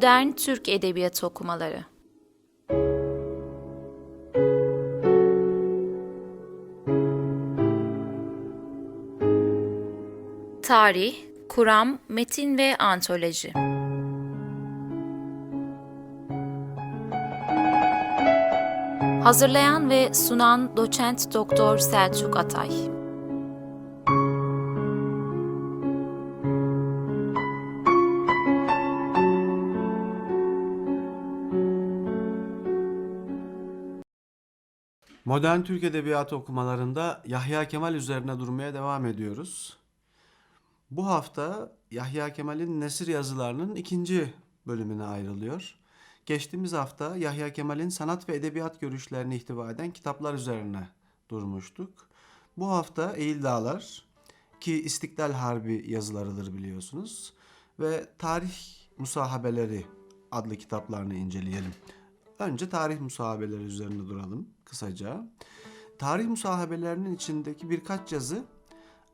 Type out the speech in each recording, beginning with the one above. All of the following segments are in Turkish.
Modern Türk Edebiyatı Okumaları. Tarih, Kuram, Metin ve Antoloji. Hazırlayan ve sunan Doçent Doktor Selçuk Atay Modern Türk Edebiyatı okumalarında Yahya Kemal üzerine durmaya devam ediyoruz. Bu hafta Yahya Kemal'in Nesir yazılarının ikinci bölümüne ayrılıyor. Geçtiğimiz hafta Yahya Kemal'in sanat ve edebiyat görüşlerini ihtiva eden kitaplar üzerine durmuştuk. Bu hafta Eğil Dağlar ki İstiklal Harbi yazılarıdır biliyorsunuz ve Tarih Musahabeleri adlı kitaplarını inceleyelim. Önce tarih musahabeleri üzerine duralım kısaca. Tarih musahabelerinin içindeki birkaç yazı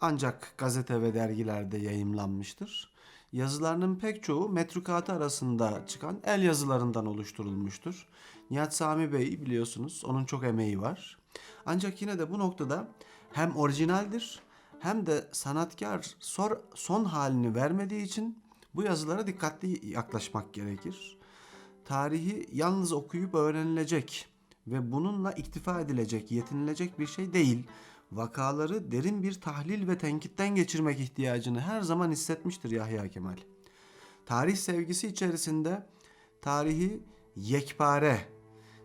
ancak gazete ve dergilerde yayımlanmıştır. Yazılarının pek çoğu metrukatı arasında çıkan el yazılarından oluşturulmuştur. Nihat Sami Bey biliyorsunuz onun çok emeği var. Ancak yine de bu noktada hem orijinaldir hem de sanatkar son halini vermediği için bu yazılara dikkatli yaklaşmak gerekir tarihi yalnız okuyup öğrenilecek ve bununla iktifa edilecek, yetinilecek bir şey değil. Vakaları derin bir tahlil ve tenkitten geçirmek ihtiyacını her zaman hissetmiştir Yahya Kemal. Tarih sevgisi içerisinde tarihi yekpare,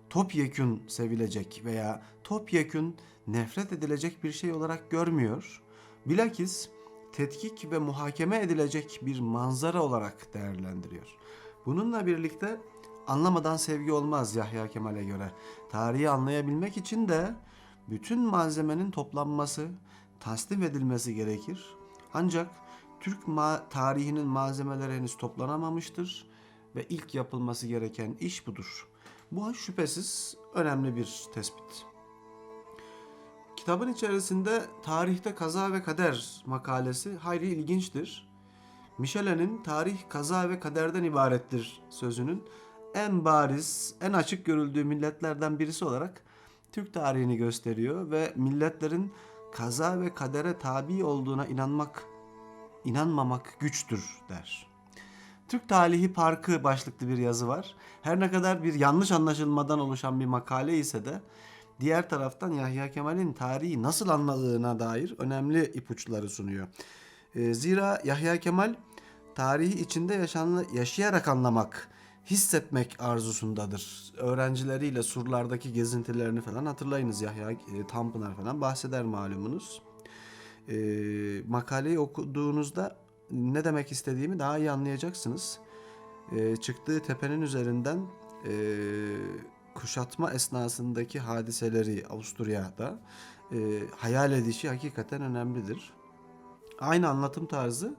topyekün sevilecek veya topyekün nefret edilecek bir şey olarak görmüyor. Bilakis tetkik ve muhakeme edilecek bir manzara olarak değerlendiriyor. Bununla birlikte anlamadan sevgi olmaz Yahya Kemal'e göre. Tarihi anlayabilmek için de bütün malzemenin toplanması, tasnif edilmesi gerekir. Ancak Türk ma- tarihinin malzemeleri henüz toplanamamıştır ve ilk yapılması gereken iş budur. Bu şüphesiz önemli bir tespit. Kitabın içerisinde tarihte kaza ve kader makalesi hayli ilginçtir. Michelin'in tarih kaza ve kaderden ibarettir sözünün en bariz, en açık görüldüğü milletlerden birisi olarak Türk tarihini gösteriyor ve milletlerin kaza ve kadere tabi olduğuna inanmak, inanmamak güçtür der. Türk Tarihi Parkı başlıklı bir yazı var. Her ne kadar bir yanlış anlaşılmadan oluşan bir makale ise de diğer taraftan Yahya Kemal'in tarihi nasıl anladığına dair önemli ipuçları sunuyor. E, zira Yahya Kemal tarihi içinde yaşanlı, yaşayarak anlamak, hissetmek arzusundadır. Öğrencileriyle surlardaki gezintilerini falan hatırlayınız Yahya e, Tanpınar falan bahseder malumunuz. E, makaleyi okuduğunuzda ne demek istediğimi daha iyi anlayacaksınız. E, çıktığı tepenin üzerinden e, kuşatma esnasındaki hadiseleri Avusturya'da e, hayal edişi hakikaten önemlidir. Aynı anlatım tarzı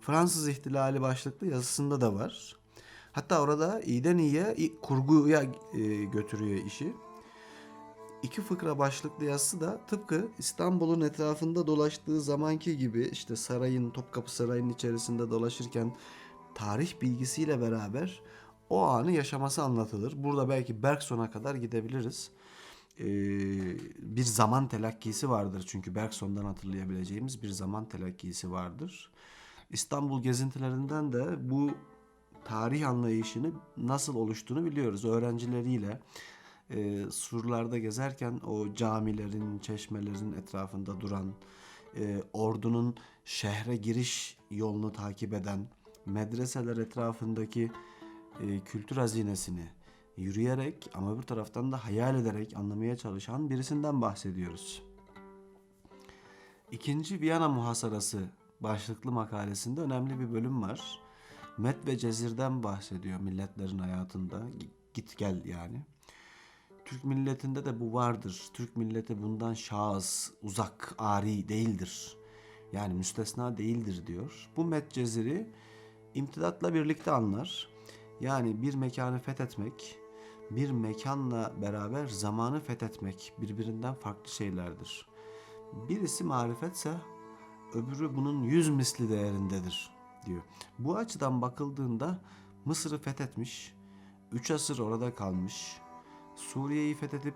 Fransız İhtilali başlıklı yazısında da var. Hatta orada iyiden iyiye kurguya e, götürüyor işi. İki fıkra başlıklı yazısı da tıpkı İstanbul'un etrafında dolaştığı zamanki gibi işte sarayın, Topkapı Sarayı'nın içerisinde dolaşırken tarih bilgisiyle beraber o anı yaşaması anlatılır. Burada belki Bergson'a kadar gidebiliriz. Ee, bir zaman telakkisi vardır çünkü Bergson'dan hatırlayabileceğimiz bir zaman telakkisi vardır. İstanbul gezintilerinden de bu tarih anlayışını nasıl oluştuğunu biliyoruz. Öğrencileriyle e, surlarda gezerken o camilerin, çeşmelerin etrafında duran, e, ordunun şehre giriş yolunu takip eden, medreseler etrafındaki e, kültür hazinesini yürüyerek ama bir taraftan da hayal ederek anlamaya çalışan birisinden bahsediyoruz. İkinci Viyana muhasarası başlıklı makalesinde önemli bir bölüm var. Met ve Cezir'den bahsediyor milletlerin hayatında. Git gel yani. Türk milletinde de bu vardır. Türk milleti bundan şahıs, uzak, ari değildir. Yani müstesna değildir diyor. Bu Met Cezir'i imtidatla birlikte anlar. Yani bir mekanı fethetmek, bir mekanla beraber zamanı fethetmek birbirinden farklı şeylerdir. Birisi marifetse öbürü bunun yüz misli değerindedir diyor. Bu açıdan bakıldığında Mısır'ı fethetmiş, 3 asır orada kalmış, Suriye'yi fethedip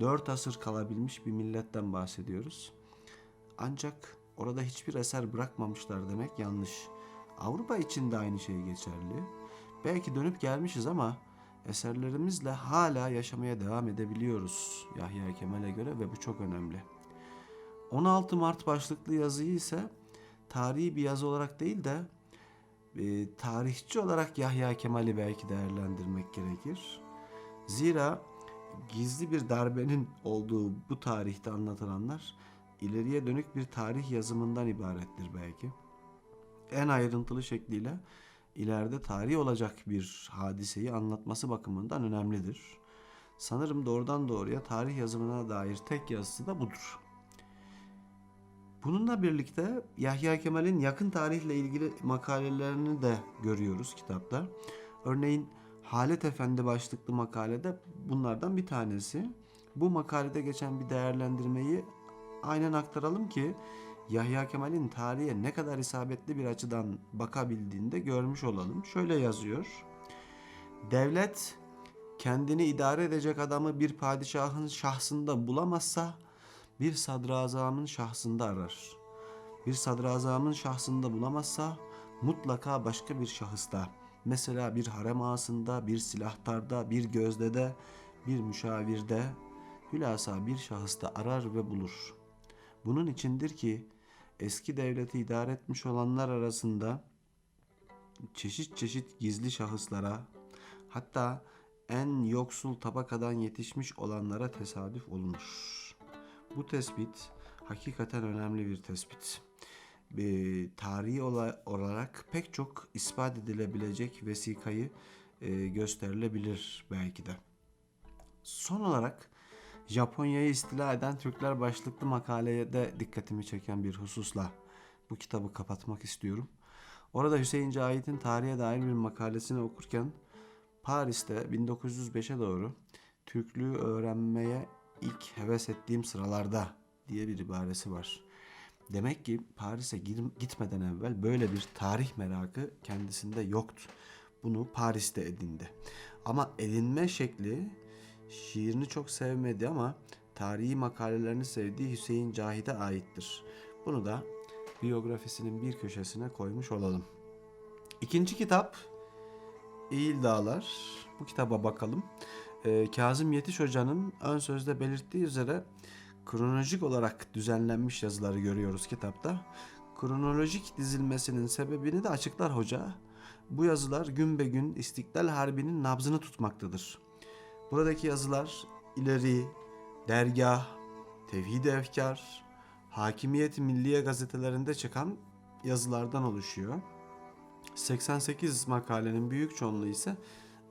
4 asır kalabilmiş bir milletten bahsediyoruz. Ancak orada hiçbir eser bırakmamışlar demek yanlış. Avrupa için de aynı şey geçerli. Belki dönüp gelmişiz ama eserlerimizle hala yaşamaya devam edebiliyoruz Yahya Kemal'e göre ve bu çok önemli. 16 Mart başlıklı yazıyı ise tarihi bir yazı olarak değil de e, tarihçi olarak Yahya Kemal'i belki değerlendirmek gerekir. Zira gizli bir darbenin olduğu bu tarihte anlatılanlar ileriye dönük bir tarih yazımından ibarettir belki. En ayrıntılı şekliyle ileride tarih olacak bir hadiseyi anlatması bakımından önemlidir. Sanırım doğrudan doğruya tarih yazımına dair tek yazısı da budur. Bununla birlikte Yahya Kemal'in yakın tarihle ilgili makalelerini de görüyoruz kitapta. Örneğin Halet Efendi başlıklı makalede bunlardan bir tanesi. Bu makalede geçen bir değerlendirmeyi aynen aktaralım ki Yahya Kemal'in tarihe ne kadar isabetli bir açıdan bakabildiğini de görmüş olalım. Şöyle yazıyor. Devlet kendini idare edecek adamı bir padişahın şahsında bulamazsa bir sadrazamın şahsında arar. Bir sadrazamın şahsında bulamazsa mutlaka başka bir şahısta. Mesela bir harem ağasında, bir silahtarda, bir gözdede, bir müşavirde, hülasa bir şahısta arar ve bulur. Bunun içindir ki eski devleti idare etmiş olanlar arasında çeşit çeşit gizli şahıslara, hatta en yoksul tabakadan yetişmiş olanlara tesadüf olunur. Bu tespit hakikaten önemli bir tespit. E, tarihi ola- olarak pek çok ispat edilebilecek vesikayı e, gösterilebilir belki de. Son olarak Japonya'yı istila eden Türkler başlıklı makaleye de dikkatimi çeken bir hususla bu kitabı kapatmak istiyorum. Orada Hüseyin Cahit'in tarihe dair bir makalesini okurken Paris'te 1905'e doğru Türklüğü öğrenmeye ilk heves ettiğim sıralarda diye bir ibaresi var. Demek ki Paris'e gitmeden evvel böyle bir tarih merakı kendisinde yoktu. Bunu Paris'te edindi. Ama edinme şekli şiirini çok sevmedi ama tarihi makalelerini sevdiği Hüseyin Cahit'e aittir. Bunu da biyografisinin bir köşesine koymuş olalım. İkinci kitap İyil Dağlar. Bu kitaba bakalım. Ee, Kazım Yetiş Hoca'nın ön sözde belirttiği üzere kronolojik olarak düzenlenmiş yazıları görüyoruz kitapta. Kronolojik dizilmesinin sebebini de açıklar hoca. Bu yazılar gün be gün İstiklal Harbi'nin nabzını tutmaktadır. Buradaki yazılar ileri, dergah, tevhid efkar, hakimiyet milliye gazetelerinde çıkan yazılardan oluşuyor. 88 makalenin büyük çoğunluğu ise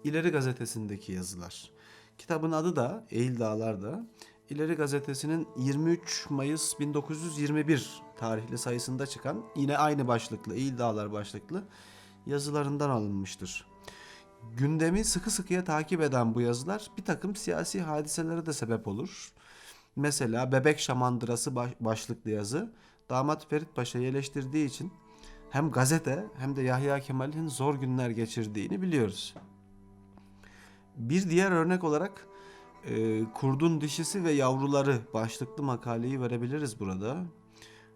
İleri Gazetesi'ndeki yazılar. Kitabın adı da Eğil Dağlar'da. İleri Gazetesi'nin 23 Mayıs 1921 tarihli sayısında çıkan yine aynı başlıklı Eğil Dağlar başlıklı yazılarından alınmıştır. Gündemi sıkı sıkıya takip eden bu yazılar bir takım siyasi hadiselere de sebep olur. Mesela Bebek Şamandırası baş- başlıklı yazı damat Ferit Paşa'yı eleştirdiği için hem gazete hem de Yahya Kemal'in zor günler geçirdiğini biliyoruz. Bir diğer örnek olarak e, Kurdun Dişisi ve Yavruları başlıklı makaleyi verebiliriz burada.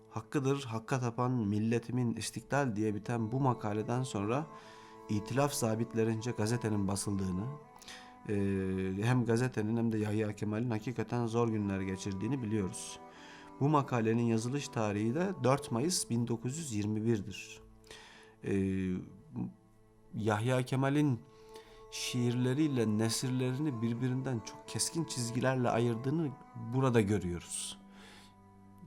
Hakkıdır, hakka tapan milletimin istiklal diye biten bu makaleden sonra itilaf zabitlerince gazetenin basıldığını, e, hem gazetenin hem de Yahya Kemal'in hakikaten zor günler geçirdiğini biliyoruz. Bu makalenin yazılış tarihi de 4 Mayıs 1921'dir. E, Yahya Kemal'in şiirleriyle nesirlerini birbirinden çok keskin çizgilerle ayırdığını burada görüyoruz.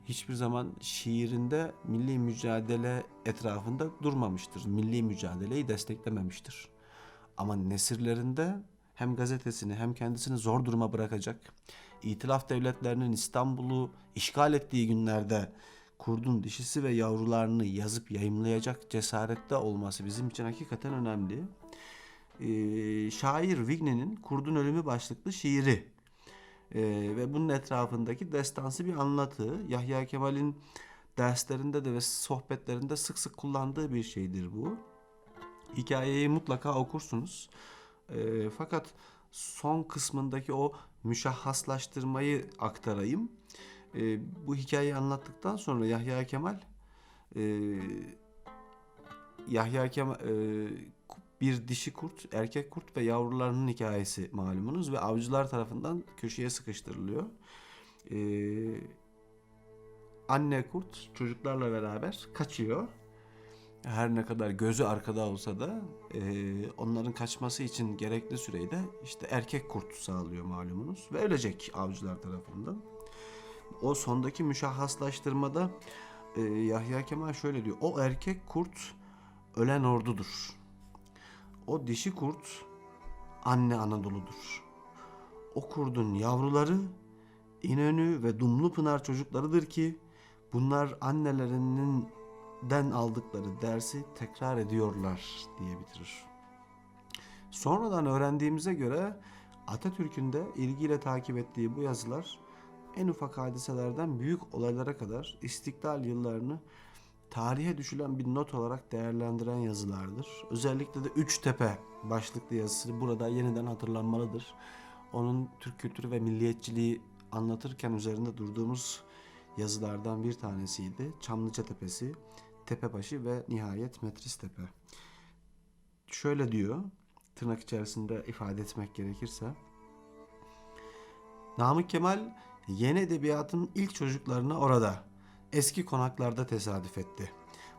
Hiçbir zaman şiirinde milli mücadele etrafında durmamıştır. Milli mücadeleyi desteklememiştir. Ama nesirlerinde hem gazetesini hem kendisini zor duruma bırakacak, İtilaf devletlerinin İstanbul'u işgal ettiği günlerde kurdun dişisi ve yavrularını yazıp yayımlayacak cesarette olması bizim için hakikaten önemli e, şair Vigne'nin Kurdun Ölümü başlıklı şiiri E, ve bunun etrafındaki destansı bir anlatı Yahya Kemal'in derslerinde de ve sohbetlerinde sık sık kullandığı bir şeydir bu. Hikayeyi mutlaka okursunuz. Ee, fakat son kısmındaki o müşahhaslaştırmayı aktarayım. Ee, bu hikayeyi anlattıktan sonra Yahya Kemal e, Yahya Kemal e, bir dişi kurt, erkek kurt ve yavrularının hikayesi malumunuz ve avcılar tarafından köşeye sıkıştırılıyor. Ee, anne kurt çocuklarla beraber kaçıyor. Her ne kadar gözü arkada olsa da e, onların kaçması için gerekli süreyi de işte erkek kurt sağlıyor malumunuz ve ölecek avcılar tarafından. O sondaki müşahhaslaştırmada e, Yahya Kemal şöyle diyor. O erkek kurt ölen ordudur. O dişi kurt anne Anadolu'dur. O kurdun yavruları İnönü ve Dumlupınar çocuklarıdır ki bunlar annelerinden aldıkları dersi tekrar ediyorlar diye bitirir. Sonradan öğrendiğimize göre Atatürk'ün de ilgiyle takip ettiği bu yazılar en ufak hadiselerden büyük olaylara kadar istiklal yıllarını tarihe düşülen bir not olarak değerlendiren yazılardır. Özellikle de Üç Tepe başlıklı yazısı burada yeniden hatırlanmalıdır. Onun Türk kültürü ve milliyetçiliği anlatırken üzerinde durduğumuz yazılardan bir tanesiydi. Çamlıca Tepesi, Tepebaşı ve nihayet Metris Tepe. Şöyle diyor, tırnak içerisinde ifade etmek gerekirse. Namık Kemal yeni edebiyatın ilk çocuklarına orada, eski konaklarda tesadüf etti.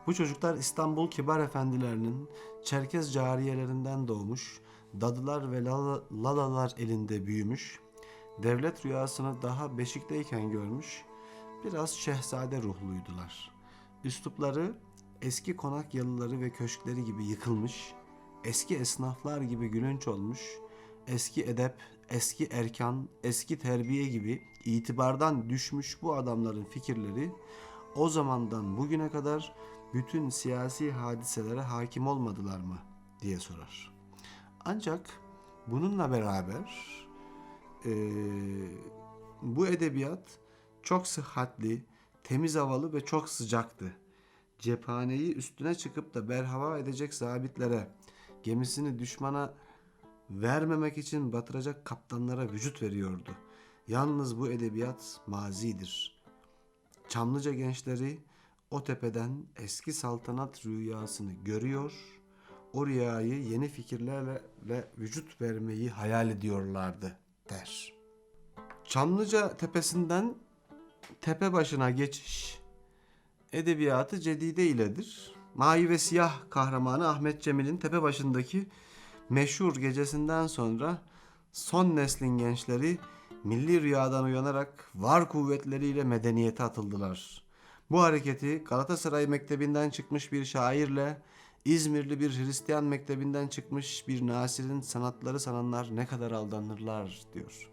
Bu çocuklar İstanbul kibar efendilerinin Çerkez cariyelerinden doğmuş, dadılar ve lala- lalalar elinde büyümüş, devlet rüyasını daha beşikteyken görmüş, biraz şehzade ruhluydular. Üslupları eski konak yalıları ve köşkleri gibi yıkılmış, eski esnaflar gibi gülünç olmuş, eski edep, eski erkan, eski terbiye gibi itibardan düşmüş bu adamların fikirleri o zamandan bugüne kadar bütün siyasi hadiselere hakim olmadılar mı diye sorar. Ancak bununla beraber eee, bu edebiyat çok sıhhatli, temiz havalı ve çok sıcaktı. Cephaneyi üstüne çıkıp da berhava edecek zabitlere, gemisini düşmana vermemek için batıracak kaptanlara vücut veriyordu. Yalnız bu edebiyat mazidir. Çamlıca gençleri o tepeden eski saltanat rüyasını görüyor, o rüyayı yeni fikirlerle ve vücut vermeyi hayal ediyorlardı der. Çamlıca tepesinden tepe başına geçiş edebiyatı cedide iledir. Mavi ve siyah kahramanı Ahmet Cemil'in tepe başındaki meşhur gecesinden sonra son neslin gençleri milli rüyadan uyanarak var kuvvetleriyle medeniyete atıldılar. Bu hareketi Galatasaray Mektebi'nden çıkmış bir şairle İzmirli bir Hristiyan mektebinden çıkmış bir Nasir'in sanatları sananlar ne kadar aldanırlar diyor.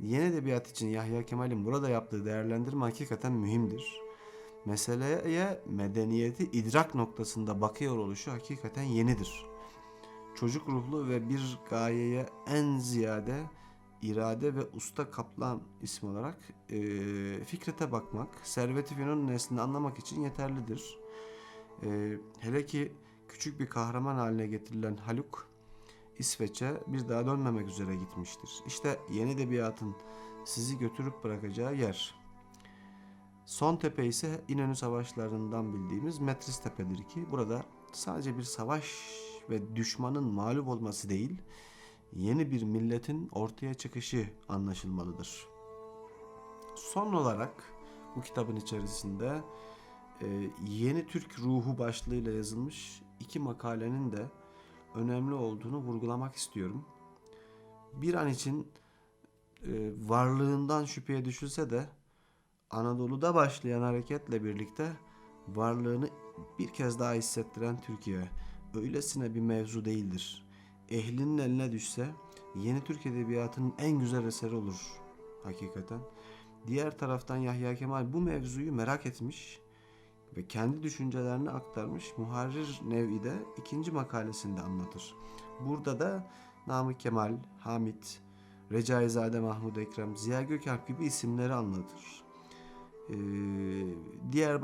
Yeni edebiyat için Yahya Kemal'in burada yaptığı değerlendirme hakikaten mühimdir. Meseleye medeniyeti idrak noktasında bakıyor oluşu hakikaten yenidir. Çocuk ruhlu ve bir gayeye en ziyade irade ve usta kaplan ismi olarak eee Fikret'e bakmak, Servet-i Fünun neslini anlamak için yeterlidir. Eee, hele ki küçük bir kahraman haline getirilen Haluk İsveç'e bir daha dönmemek üzere gitmiştir. İşte yeni edebiyatın sizi götürüp bırakacağı yer. Son tepe ise İnönü Savaşları'ndan bildiğimiz Metris Tepe'dir ki burada sadece bir savaş ve düşmanın mağlup olması değil, yeni bir milletin ortaya çıkışı anlaşılmalıdır. Son olarak bu kitabın içerisinde e, Yeni Türk Ruhu başlığıyla yazılmış iki makalenin de önemli olduğunu vurgulamak istiyorum. Bir an için e, varlığından şüpheye düşülse de Anadolu'da başlayan hareketle birlikte varlığını bir kez daha hissettiren Türkiye öylesine bir mevzu değildir. Ehlinin eline düşse yeni Türk edebiyatının en güzel eseri olur hakikaten. Diğer taraftan Yahya Kemal bu mevzuyu merak etmiş ve kendi düşüncelerini aktarmış Muharrir Nev'i de ikinci makalesinde anlatır. Burada da Namık Kemal, Hamit, Recaizade Mahmud Ekrem, Ziya Gökalp gibi isimleri anlatır. Ee, diğer